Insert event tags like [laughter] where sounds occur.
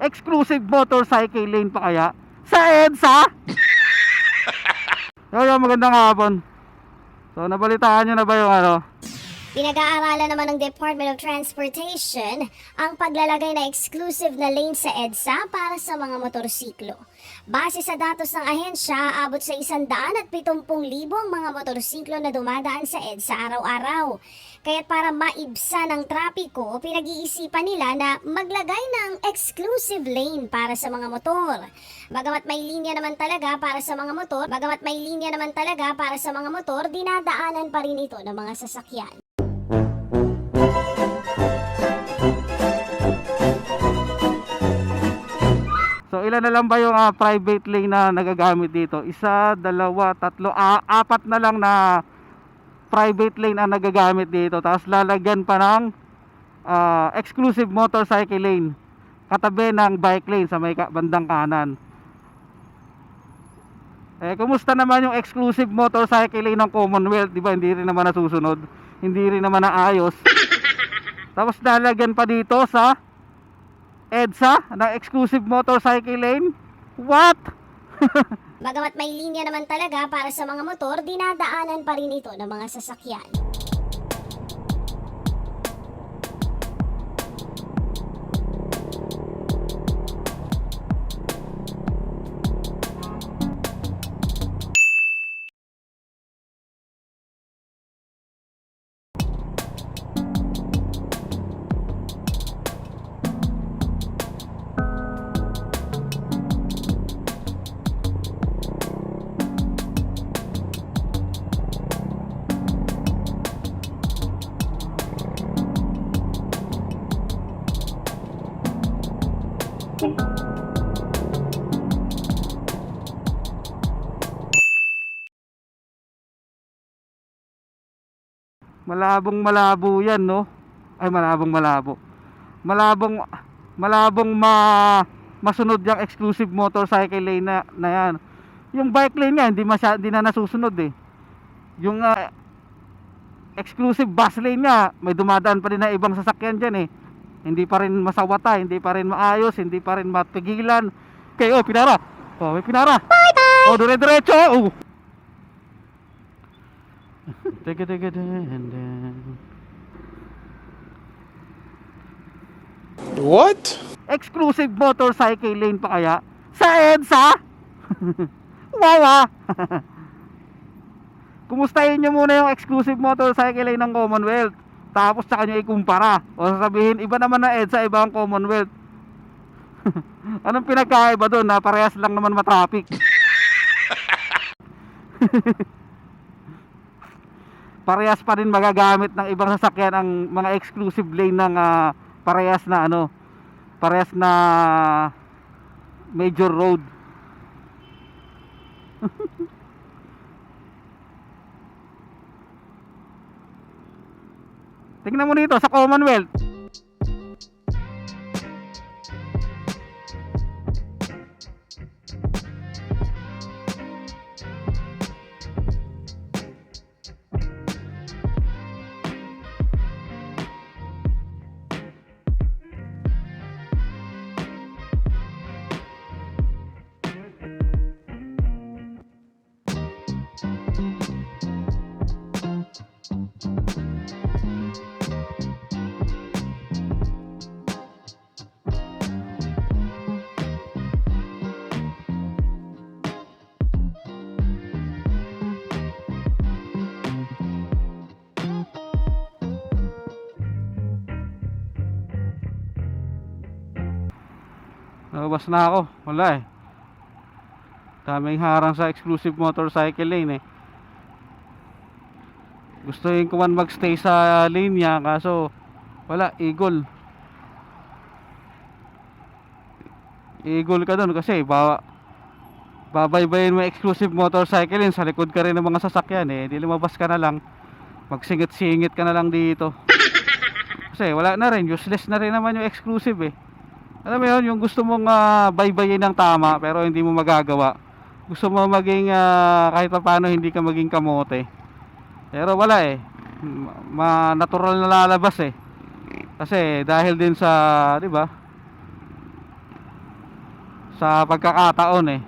exclusive motorcycle lane pa kaya sa EDSA? [laughs] Yo, magandang hapon. So, nabalitaan nyo na ba yung ano? Pinag-aaralan naman ng Department of Transportation ang paglalagay na exclusive na lane sa EDSA para sa mga motorsiklo. Base sa datos ng ahensya, abot sa 170,000 ang mga motorsiklo na dumadaan sa EDSA araw-araw. Kaya para maibsa ng trapiko, pinag-iisipan nila na maglagay ng exclusive lane para sa mga motor. Bagamat may linya naman talaga para sa mga motor, bagamat may linya naman talaga para sa mga motor, dinadaanan pa rin ito ng mga sasakyan. Ilan na lang ba yung ah, private lane na nagagamit dito? Isa, dalawa, tatlo, ah, apat na lang na private lane ang nagagamit dito. Tapos lalagyan pa ng ah, exclusive motorcycle lane katabi ng bike lane sa may bandang kanan. Eh, kumusta naman yung exclusive motorcycle lane ng Commonwealth? Di ba? Hindi rin naman nasusunod. Hindi rin naman naayos. [laughs] Tapos lalagyan pa dito sa EDSA ng exclusive motorcycle lane? What? [laughs] Bagamat may linya naman talaga para sa mga motor, dinadaanan pa rin ito ng mga sasakyan. Malabong malabo yan, no? Ay, malabong malabo. Malabong, malabong ma, masunod yung exclusive motorcycle lane na, na yan. Yung bike lane nga, hindi, masya, hindi na nasusunod eh. Yung ah, exclusive bus lane nga, may dumadaan pa rin na ibang sasakyan dyan eh. Hindi pa rin masawata, hindi pa rin maayos, hindi pa rin mapigilan. Okay, oh, pinara. Oh, may pinara. Oh, dire-diretso. Oh. [laughs] Teka, teka. What? Exclusive motorcycle lane pa kaya? Sa EDSA? [laughs] Wawa! [laughs] Kumustahin nyo muna yung exclusive motorcycle lane ng Commonwealth. Tapos sa nyo ikumpara. O sasabihin, iba naman na EDSA, iba ang Commonwealth. [laughs] Anong pinagkaiba doon na parehas lang naman matraffic? [laughs] parehas pa rin magagamit ng ibang sasakyan ang mga exclusive lane ng ah, parehas na ano parehas na major road [laughs] tingnan mo dito sa Commonwealth Nabas na ako. Wala eh. Daming harang sa exclusive motorcycle lane eh. Gustuhin ko man magstay sa linya kaso wala, eagle. Eagle ka doon kasi bawa babaybayin mo yung exclusive motorcycle lane sa likod ka rin ng mga sasakyan eh. Di lumabas ka na lang. Magsingit-singit ka na lang dito. [laughs] Kasi wala na rin, useless na rin naman yung exclusive eh. Alam mo yun, yung gusto mong ah, baybayin ng tama pero hindi mo magagawa. Gusto mo maging ah, kahit pa paano hindi ka maging kamote. Pero wala eh. Ma natural na lalabas eh. Kasi dahil din sa, 'di ba? sa pagkakataon eh.